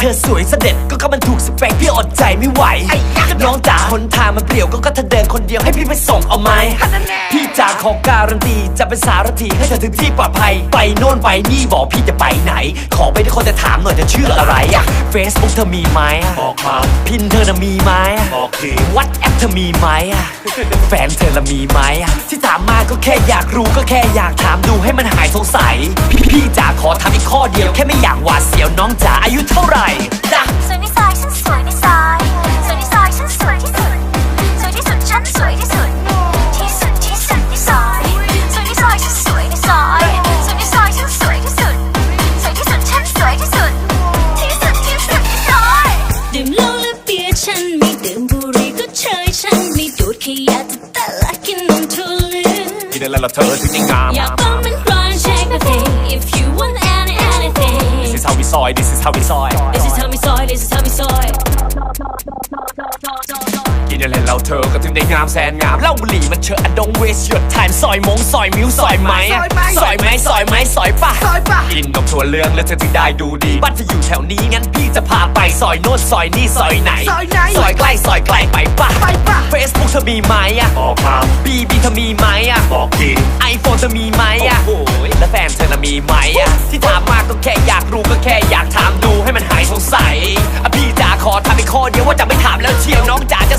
เธอสวยเสด็จก็ก็มันถูกสเปคพี่อดใจไม่ไหวไอ้ยะก็น้องจ๋าหนทางมันเปลี่ยวก็ก็เธอเดินคนเดียวให้พี่ไปส่งเอาไหมฮันน่าพี่จ๋าขอการันตีจะเป็นสารถีให้เธอถึงที่ปลอดภัย ไปโน่นไปนี่บอกพี่จะไปไหน ขอไปทุกคนแต่ถามหน่อยจะชื่ออะไรอะ Facebook เธอมีไหมอะบอกมาพินเธอน่ะมีไหมอะบอกทีวัดแอปเธอมีไหมอะแฟนเธอละมีไหมอะที่ถามมาก็แค่อยากรู้ก็แค่อยากถามดูให้มันหาย สงสัย พี่พี่จ๋าขอทำอีกข้อเดียวแค่ไม่อยากหวาดเสียวน้องจ๋าอายุเท่าไหร่จ้ะสวยในสายฉันสวยในสายสวยในสายฉันสวยที่สุดสวยที่สุดฉันสวยที่สุดที่สุดที่สุดในซอยสวยในซอยฉันสวยในซอยสวยในซอยฉันสวยที่สุดสวยที่สุดฉันสวยที่สุดที่สุดที่สุดในซอยดื่มเหล้าและเบียร์ฉันไม่ดื่มบุหรี่ก็เชยฉันไม่ดูดแค่อยากจะแต่ละกินนมทุเลือนกินอะไรละเธอถึงได้งามอยากฟังมันร้อนเช็ค is how we saw it This is how we saw it this is how we saw it this is how we saw it กินอะไรแล้วเธอก็ถึงได้งามแสนงามเหล้าบุหรี่มันเชอะอันดงเวสหยดทานซอยมงซอยมิ้วซอยไหมอะซอยไหมซอยไหมซอยป่ะ ถั่วเหลืองแล้วเธอถึงได้ดูดีบ้านเธออยู่แถวนี้งั้นพี่จะพาไปซอยโน้นซอยนี่ซอยไหน ซอยไหน ซอยใกล้ซอยไกลไปป่ะไปปะ Facebook เธอมีไหมอะบอกมาบีบีเธอมีไหมอะบอกทีไอโฟนเธอมีไหมอะโอ้โหแล้วแฟนเธอน่ะมีไหมอะที่ถามมาก็แค่อยากรู้ก็แค่อยากถามดูให้มันหายสงสัยอะพี่จ๋าขอทำอีกข้อเดียวว่าจะไม่ถามแล้วเชียวน้องจ๋าจะ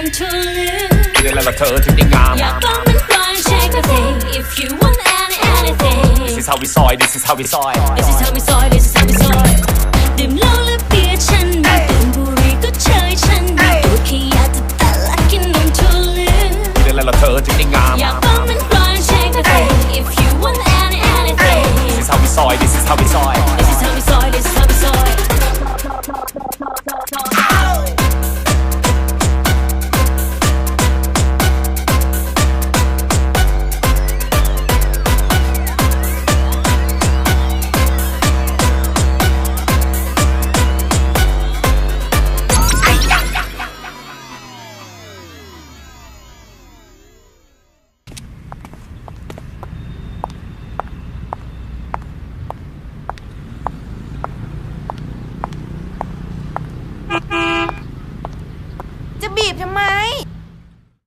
ละกินนมทุเลือนกินอะไรละเธอถึงได้งามอยากฟังมันร้อนเช็ค the thing if you want any anything This is how we saw it This is how we saw it This is how we saw it, this is how we saw it ดื่มเหล้าและเบียร์ฉันไม่ดื่มบุหรี่ก็เชยฉันไม่ดูดแค่อยากจะแต่ละกินนมทุเลือนกินอะไรละเธอถึงได้งามอยากฟังมันร้อนเช็ค the thing if you want any anything This is how we saw it This is how we saw บีบทำไม